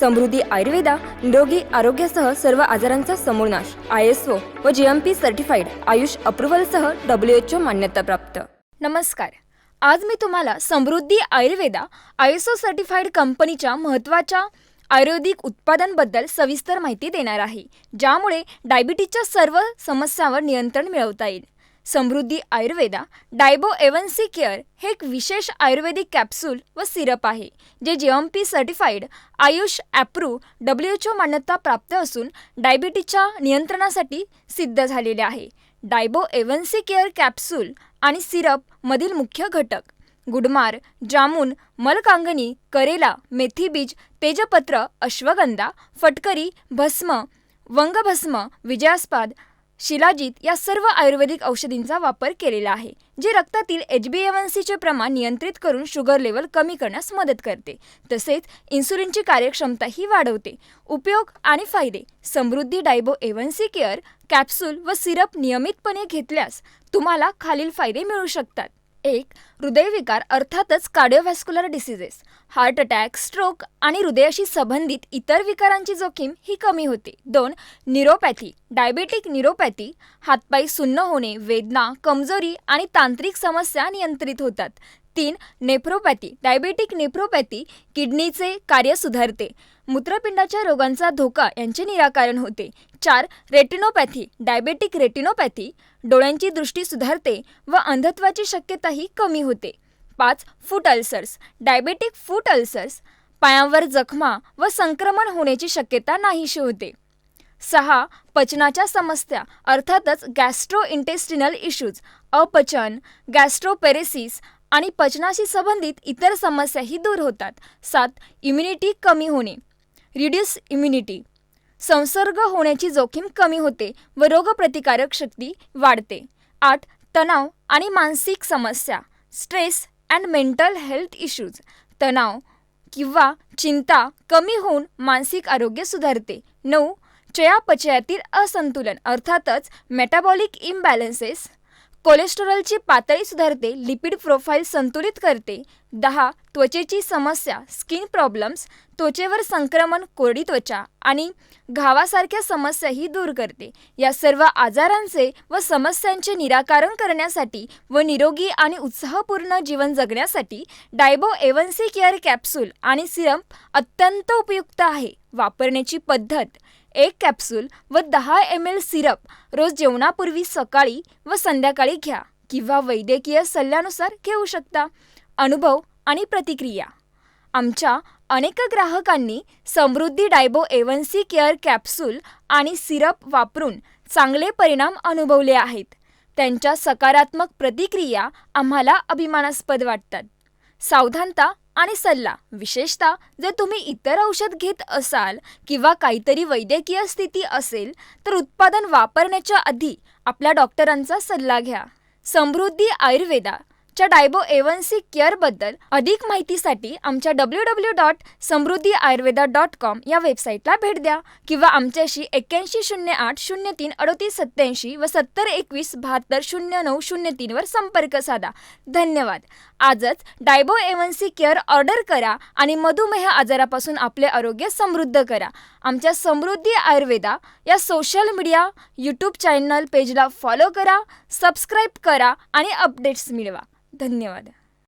समृद्धी आयुर्वेदा निरोगी आरोग्यासह सर्व आजारांचा समूळ नाश. आय एस ओ व G M P certified Ayush अप्रुव्हलसह W H O मान्यताप्राप्त नमस्कार. आज मी तुम्हाला Samruddhi Ayurveda I S O certified कंपनीच्या महत्त्वाच्या आयुर्वेदिक उत्पादनबद्दल सविस्तर माहिती देणार आहे ज्यामुळे डायबिटीजच्या सर्व समस्यांवर नियंत्रण मिळवता येईल. समृद्धी आयुर्वेदा डायबो एवनसी केअर हे एक विशेष आयुर्वेदिक कॅप्सूल व सिरप आहे जे G M P certified Ayush approve W H O मान्यता प्राप्त असून डायबिटीजच्या नियंत्रणासाठी सिद्ध झालेले आहे. Diabo A one C care capsule आणि सिरप मधील मुख्य घटक गुडमार जामून मलकांगणी करेला मेथी बीज तेजपत्र अश्वगंधा फटकरी भस्म वंगभस्म विजयास्पाद शिलाजीत या सर्व आयुर्वेदिक औषधींचा वापर केलेला आहे जे रक्तातील एच बी एवन सीचे प्रमाण नियंत्रित करून शुगर लेवल कमी करण्यास मदत करते. तसेच इन्सुलिनची कार्यक्षमताही वाढवते. उपयोग आणि फायदे. Samruddhi Diabo A one C care capsule व सिरप नियमितपणे घेतल्यास तुम्हाला खालील फायदे मिळू शकतात. एक हृदयविकार अर्थातच cardiovascular diseases heart attack stroke आणि हृदयाशी संबंधित इतर विकारांची जोखीम ही कमी होते. दोन निरोपॅथी डायबेटिक निरोपॅथी हातपाय सुन्न होणे वेदना कमजोरी आणि तांत्रिक समस्या नियंत्रित होतात. तीन नेफ्रोपॅथी डायबेटिक नेफ्रोपॅथी किडनीचे कार्य सुधारते. मूत्रपिंडाच्या रोगांचा धोका यांचे निराकरण होते. चार रेटिनोपॅथी डायबेटिक रेटिनोपॅथी डोळ्यांची दृष्टी सुधारते व अंधत्वाची शक्यताही कमी होते. पाच foot ulcers diabetic foot ulcers पायांवर जखमा व संक्रमण होण्याची शक्यता नाहीशी होते. सहा पचनाच्या समस्या अर्थातच गॅस्ट्रो इंटेस्टिनल इश्यूज अपचन गॅस्ट्रोपेरेसिस आणि पचनाशी संबंधित इतर समस्याही दूर होतात. सात इम्युनिटी कमी होणे. रिड्यूस इम्युनिटी संसर्ग होण्याची जोखीम कमी होते व रोगप्रतिकारक शक्ती वाढते. आठ तणाव आणि मानसिक समस्या. Stress and mental health issues तणाव किंवा चिंता कमी होऊन मानसिक आरोग्य सुधारते. नऊ चयापचयातील असंतुलन अर्थातच मेटाबॉलिक इम्बॅलन्सेस कोलेस्टेरॉलची पातळी सुधारते लिपिड प्रोफाईल संतुलित करते. दहा त्वचेची समस्या स्किन प्रॉब्लेम्स त्वचेवर संक्रमण कोरडी त्वचा आणि घावासारख्या समस्याही दूर करते. या सर्व आजारांचे व समस्यांचे निराकरण करण्यासाठी व निरोगी आणि उत्साहपूर्ण जीवन जगण्यासाठी Diabo A one C care capsule आणि सिरम अत्यंत उपयुक्त आहे. वापरण्याची पद्धत एक कॅप्सूल व दहा एम एल सिरप रोज जेवणापूर्वी सकाळी व संध्याकाळी घ्या किंवा वैद्यकीय सल्ल्यानुसार घेऊ शकता. अनुभव आणि प्रतिक्रिया. आमच्या अनेक ग्राहकांनी Samruddhi Diabo A one C care capsule आणि सिरप वापरून चांगले परिणाम अनुभवले आहेत. त्यांच्या सकारात्मक प्रतिक्रिया आम्हाला अभिमानास्पद वाटतात. सावधानता आणि सल्ला. विशेषतः जर तुम्ही इतर औषध घेत असाल किंवा काहीतरी वैद्यकीय स्थिती असेल तर उत्पादन वापरण्याच्या आधी आपल्या डॉक्टरांचा सल्ला घ्या. समृद्धी आयुर्वेदा. च्या डायबो एवन सी केअरबद्दल अधिक माहितीसाठी आमच्या W W dot Samruddhi Ayurveda dot com या वेबसाईटला भेट द्या किंवा आमच्याशी एक्क्याऐंशी शून्य आठ शून्य तीन अडतीस सत्त्याऐंशी व सत्तर एकवीस बहात्तर शून्य नऊ शून्य तीनवर संपर्क साधा. धन्यवाद. आजच Diabo A one C care order करा आणि मधुमेह आजारापासून आपले आरोग्य समृद्ध करा. आमच्या समृद्धी आयुर्वेदा या सोशल मीडिया यूट्यूब चॅनल पेजला फॉलो करा सबस्क्राईब करा आणि अपडेट्स मिळवा. धन्यवाद.